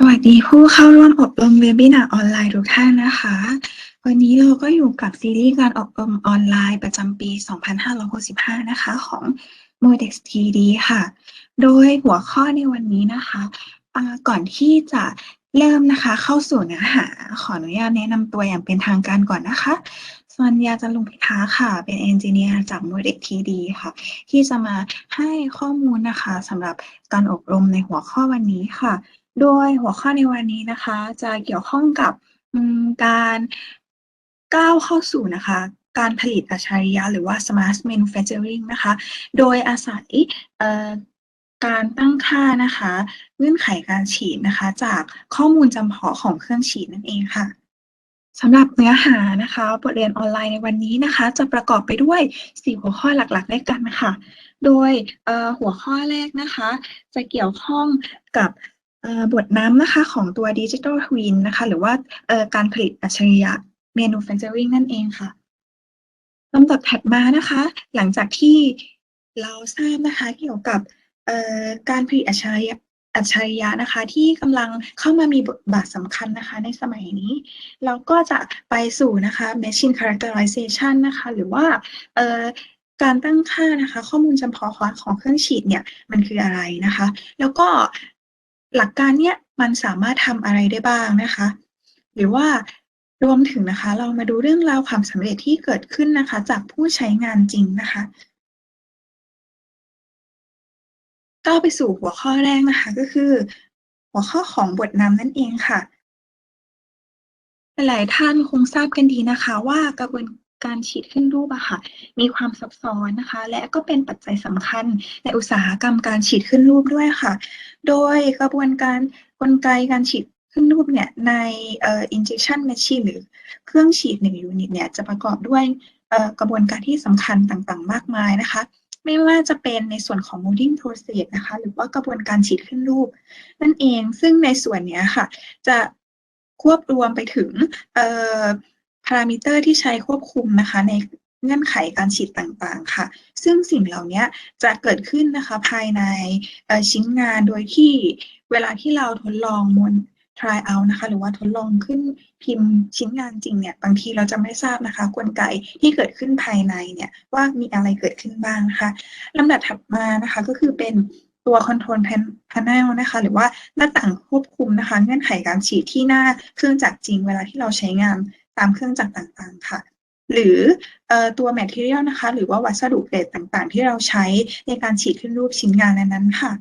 สวัสดีผู้เข้าร่วมอบรมเวบินาร์ออนไลน์ทุกท่านนะคะ วันนี้เราก็อยู่กับซีรีส์การอบรมออนไลน์ประจำปี 2565 นะคะ ของ Modex TD ค่ะ โดยหัวข้อในวันนี้นะคะอ่าก่อนที่จะเริ่มนะคะเข้าสู่เนื้อหา ขออนุญาตแนะนำตัวอย่างเป็นทางการก่อนนะคะสวัญญาจันลุงพิทาค่ะ เป็นเอนจิเนียร์จาก Modex TD ค่ะ ที่จะมาให้ข้อมูลนะคะสำหรับการอบรมในหัวข้อวันนี้ค่ะ โดยหัวข้อในวันนี้นะคะ จะเกี่ยวข้องกับการก้าวเข้าสู่นะคะ การผลิตอัจฉริยะหรือว่า smart manufacturing นะคะ โดยอาศัยการตั้งค่านะคะเงื่อนไขการฉีดนะคะ จากข้อมูลจำเพาะของเครื่องฉีดนั่นเองค่ะสำหรับเนื้อหานะคะบทเรียนออนไลน์ในวันนี้นะคะ จะประกอบไปด้วย 4 หัวข้อหลักๆด้วยกันค่ะ โดยหัวข้อแรกนะคะ จะเกี่ยวข้องกับ บทน้ำนะคะของตัว Digital Twin นะคะ หรือว่าการผลิตอัจฉริยะ Manufacturing นั่นเองค่ะลำดับถัดมานะคะ หลังจากที่เราทราบนะคะเกี่ยวกับการผลิตอัจฉริยะอัจฉริยะนะคะ ที่กำลังเข้ามามีบทบาทสำคัญนะคะ ในสมัยนี้ เราก็จะไปสู่นะคะ Machine Characterization นะคะ หรือว่าการตั้งค่านะคะ ข้อมูลจำเพาะของเครื่องฉีดเนี่ยมันคืออะไรนะคะ แล้วก็ หลักการเนี้ยมันสามารถทำอะไรได้บ้างนะคะ หรือว่ารวมถึงนะคะ เรามาดูเรื่องราวความสำเร็จที่เกิดขึ้นนะคะ จากผู้ใช้งานจริงนะคะก้าวไปสู่หัวข้อแรกนะคะ ก็คือ หัวข้อของบทนำนั่นเองค่ะหลายท่านคงทราบกันดีนะคะ ว่ากระบวน การฉีดขึ้นรูปอะค่ะ มีความซับซ้อนนะคะ และก็เป็นปัจจัยสำคัญในอุตสาหกรรมการฉีดขึ้นรูปด้วยค่ะ โดยกระบวนการกลไกการฉีดขึ้นรูปเนี่ยในเอ่อ injection machine หรือเครื่องฉีดหนึ่งยูนิตเนี่ยจะประกอบด้วยเอ่อกระบวนการที่สำคัญต่างๆ มากมายนะคะ ไม่ว่าจะเป็นในส่วนของ molding process นะคะ หรือว่ากระบวนการฉีดขึ้นรูป นั่นเองซึ่งในส่วนเนี้ยค่ะ จะควบรวมไปถึงเอ่อ พารามิเตอร์ที่ใช้ควบคุมนะคะในเงื่อนไขการฉีดต่างๆ ค่ะ ซึ่งสิ่งเหล่านี้จะเกิดขึ้นนะคะภายในชิ้นงานโดยที่เวลาที่เราทดลองมวล try out นะคะ หรือว่าทดลองขึ้นพิมพ์ชิ้นงานจริงเนี่ย บางทีเราจะไม่ทราบนะคะ กลไกที่เกิดขึ้นภายในเนี่ย ว่ามีอะไรเกิดขึ้นบ้างนะคะลำดับถัดมานะคะก็คือเป็นตัว control panel นะคะ หรือว่าหน้าต่างควบคุมนะคะ เงื่อนไขการฉีดที่หน้าเครื่องจักรจริงเวลาที่เราใช้งาน ตามเครื่องจักรต่างๆค่ะ หรืออตัว material นะคะ หรือว่าวัสดุเกรดต่างๆ ที่เราใช้ในการฉีดขึ้นรูปชิ้นงานนั้นๆค่ะ